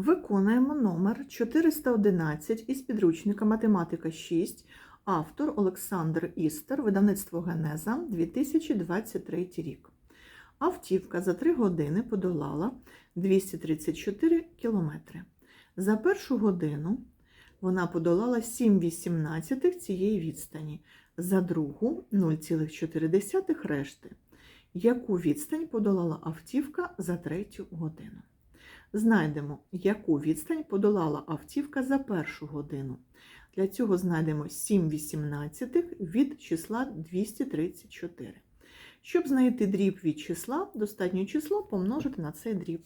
Виконуємо номер 411 із підручника Математика 6, автор Олександр Істер, видавництво Генеза, 2023 рік. Автівка за 3 години подолала 234 кілометри. За першу годину вона подолала 7,18 цієї відстані, за другу 0,4 решти. Яку відстань подолала автівка за третю годину? Знайдемо, яку відстань подолала автівка за першу годину. Для цього знайдемо 7,18 від числа 234. Щоб знайти дріб від числа, достатньо число помножити на цей дріб.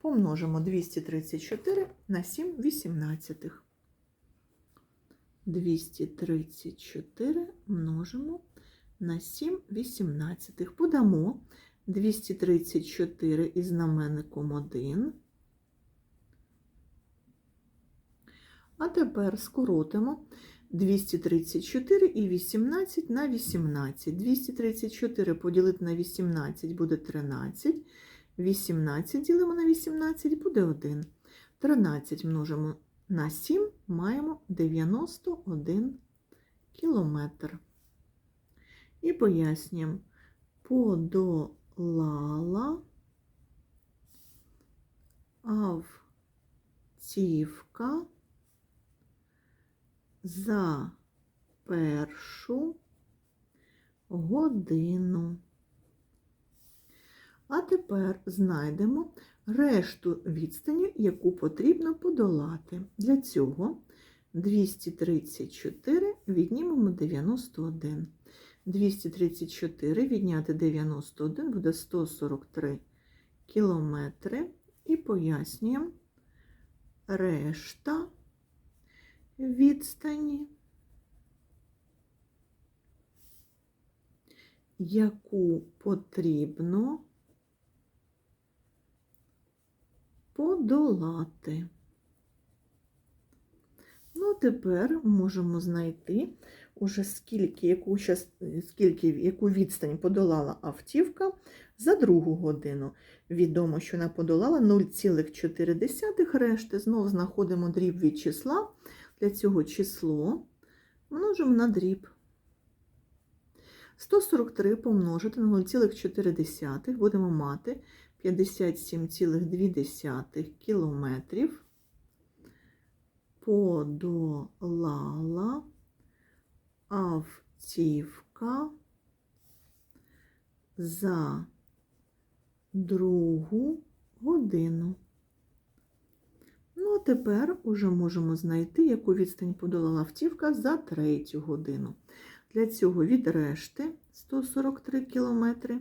Помножимо 234 на 7,18. 234 множимо на 7 18. Подамо 234 із знаменником 1. А тепер скоротимо 234 і 18 на 18. 234 поділити на 18 буде 13. 18 ділимо на 18 буде 1. 13 множимо на 7 маємо 91 кілометр. І пояснюємо, подолала автівка за першу годину. А тепер знайдемо решту відстані, яку потрібно подолати. Для цього 234 віднімемо 91. 234 відняти 91 буде 143 кілометри. І пояснюємо решта відстані, яку потрібно подолати. Ну, тепер можемо знайти уже скільки, яку, скільки, яку відстань подолала автівка за другу годину. Відомо, що вона подолала 0,4 решти. Знову знаходимо дріб від числа. Для цього число множимо на дріб. 143 помножити на 0,4 будемо мати 57,2 кілометрів подолала автівка за другу годину. А тепер уже можемо знайти, яку відстань подолала автівка за третю годину. Для цього від решти 143 кілометри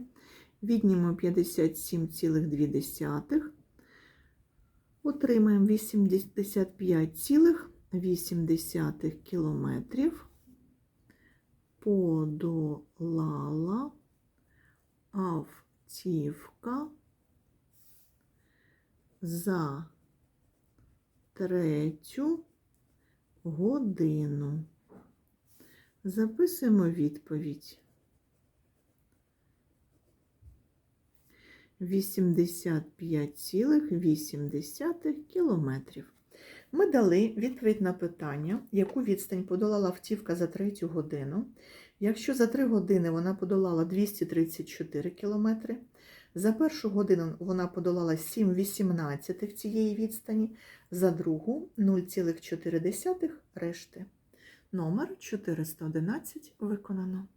віднімо 57,2, отримаємо 85,8 кілометрів подолала автівка за третю годину. Записуємо відповідь. 85,8 кілометрів. Ми дали відповідь на питання, яку відстань подолала автівка за третю годину. Якщо за 3 години вона подолала 234 кілометри, за першу годину вона подолала 7,18 цієї відстані, за другу 0,4 решти. Номер 411 виконано.